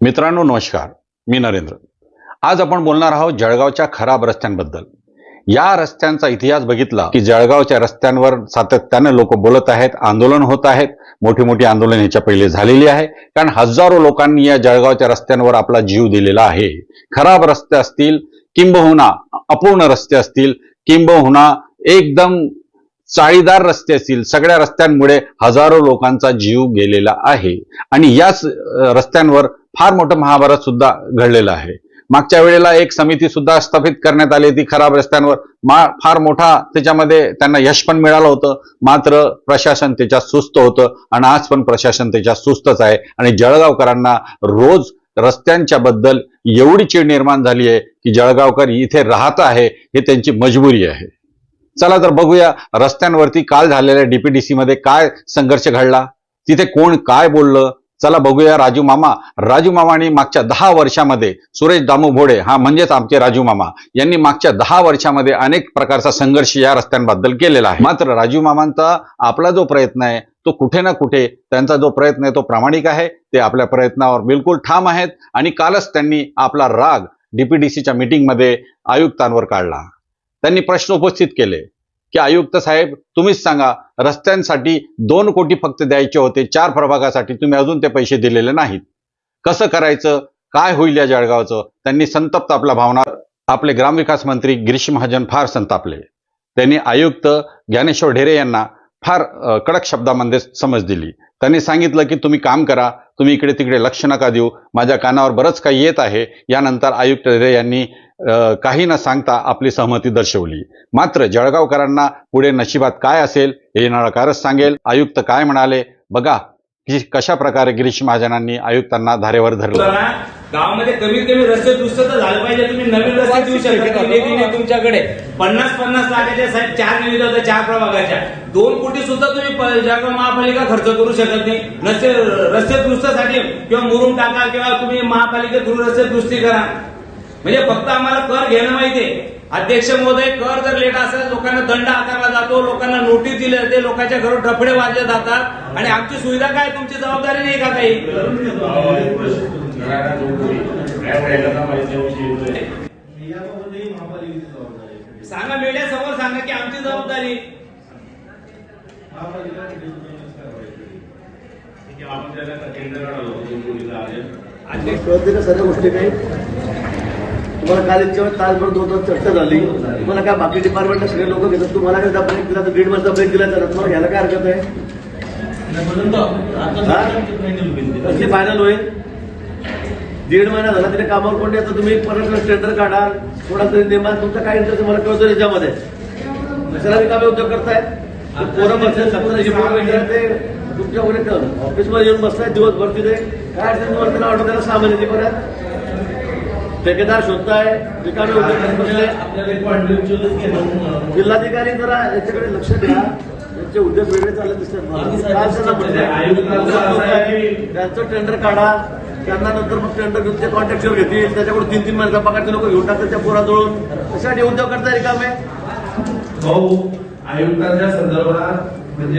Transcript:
मित्रांनो नमस्कार. मी नरेंद्र. आज आपण बोलणार आहोत जळगावच्या खराब रस्त्यांबद्दल. या रस्त्यांचा इतिहास बघितला की जळगावच्या रस्त्यांवर सातत्यानं लोक बोलत आहेत आंदोलन होत आहेत. मोठी मोठी आंदोलन ह्याच्या पहिले झालेली आहे. कारण हजारो लोकांनी या जळगावच्या रस्त्यांवर आपला जीव दिलेला आहे. खराब रस्ते असतील किंबहुना अपूर्ण रस्ते असतील किंबहुना एकदम चाळीदार रस्ते असतील सगळ्या रस्त्यांमुळे हजारो लोकांचा जीव गेलेला आहे. आणि याच रस्त्यांवर फार मोठं महाभारत सुद्धा घडलेलं आहे. मागच्या वेळेला एक समिती सुद्धा स्थापित करण्यात आली ती खराब रस्त्यांवर. मा फार मोठा त्याच्यामध्ये त्यांना यश पण मिळालं होतं. मात्र प्रशासन त्याच्यात सुस्त होतं आणि आज पण प्रशासन त्याच्यात सुस्तच आहे. आणि जळगावकरांना रोज रस्त्यांच्या बद्दल एवढी चीड निर्माण झाली आहे की जळगावकर इथे राहत आहे हे त्यांची मजबुरी आहे. चला तर बघूया रस्त्यांवरती काल झालेल्या डीपीडीसी मध्ये काय संघर्ष घडला. तिथे कोण काय बोललं? चला बघूया राजू मामा. राजू मामाने मागच्या दहा वर्षामध्ये सुरेश दामू भोडे हा म्हणजेच आमचे राजू मामा यांनी मागच्या दहा वर्षामध्ये अनेक प्रकारचा संघर्ष या रस्त्यांबद्दल केलेला आहे. मात्र राजू मामांचा आपला जो प्रयत्न आहे तो कुठे ना कुठे त्यांचा जो प्रयत्न आहे तो प्रामाणिक आहे. ते आपल्या प्रयत्नावर बिलकुल ठाम आहेत आणि कालच त्यांनी आपला राग डीपीडीसीच्या मीटिंगमध्ये आयुक्तांवर काढला. त्यांनी प्रश्न उपस्थित केले की आयुक्त साहेब तुम्हीच सांगा रस्त्यांसाठी दोन कोटी फक्त द्यायचे होते चार प्रभागासाठी तुम्ही अजून ते पैसे दिलेले नाहीत. कसं करायचं? काय होईल या जळगावचं? त्यांनी संतप्त आपल्या भावना आपले ग्रामविकास मंत्री गिरीश महाजन फार संतापले. त्यांनी आयुक्त ज्ञानेश्वर ढेरे यांना फार कडक शब्दामध्ये समज दिली. त्यांनी सांगितलं की तुम्ही काम करा तुम्ही इकडे तिकडे लक्ष नका देऊ माझ्या कानावर बरंच काही येत आहे. यानंतर आयुक्त ढेरे यांनी काही न सांगता आपली सहमती दर्शवली. मात्र जळगावकरांना पुढे नशिबात काय असेल हे येणारा काळच सांगेल. आयुक्त काय म्हणाले? बघा की कशा प्रकारे गिरीश महाजनांनी आयुक्तांना धारेवर धरलं? गावामध्ये कमीत कमी रस्ते दुरुस्त तर झालं पाहिजे. तुम्ही नवीन रस्ते देऊ शकता. निधी तुमच्याकडे. पन्नास पन्नास लाखाच्या साहेब चार निविदा होत्या चार प्रभागाच्या. दोन कोटी सुद्धा तुम्ही जळगाव महापालिका खर्च करू शकत नाही. रस्ते रस्ते दुरुस्तीसाठी किंवा मुरुम टाका किंवा तुम्ही महापालिका थ्रू रस्ते दुरुस्ती करा. म्हणजे फक्त आम्हाला कर घेणं माहितीये. अध्यक्ष महोदय कर जर लेट असेल लोकांना दंड आकारला जातो लोकांना नोटीस दिली जाते लोकांच्या घरून डफडे वाजले जातात. आणि आमची सुविधा काय? तुमची जबाबदारी नाही का काही? सांगा मीडिया समोर सांगा की आमची जबाबदारी. सर्व गोष्टी काही तुम्हाला काल इतक्या वेळ तासभर दोन तास चर्चा झाली. तुम्हाला काय बाकी डिपार्टमेंटला सगळे लोक घेतात? तुम्हाला काय ब्रेक दिला तर दीड महिन्याचा ब्रेक दिला तर तुम्हाला घ्यायला काय हरकत आहे? कसली फायनल होईल? दीड महिना झाला तरी कामावर कोण येतं? तुम्ही परत टेंडर काढा. थोडा तरी नेमा तुमचा काय इंटरेस्ट मला कळतो याच्यामध्ये. कशाला रिकामे उद्योग करताय पोरं बसले सत्तर रिपोर्ट वगैरे ते तुमच्या ऑफिसमध्ये येऊन बसताय दिवसभर तिथे. काय असेल तुम्हाला त्याला ऑर्डर त्याला सामान येते परत ठेकेदार शोधताय रिकामे उद्योग करत बसले. जिल्हाधिकारी जरा याच्याकडे लक्ष द्या. त्यांचे उद्योग वेगळे चालले दिसतात? त्यांचं टेंडर काढा. त्यांना नंतर मग टेंडर घेऊन ते कॉन्ट्रॅक्चर घेतील. त्याच्याकडून तीन तीन महिन्याचा पगारचे लोक घेऊन टाकतात त्या पोराजवळून. कशासाठी उद्योग करताय रिकामे? भाऊ आयुक्तांच्या संदर्भात म्हणजे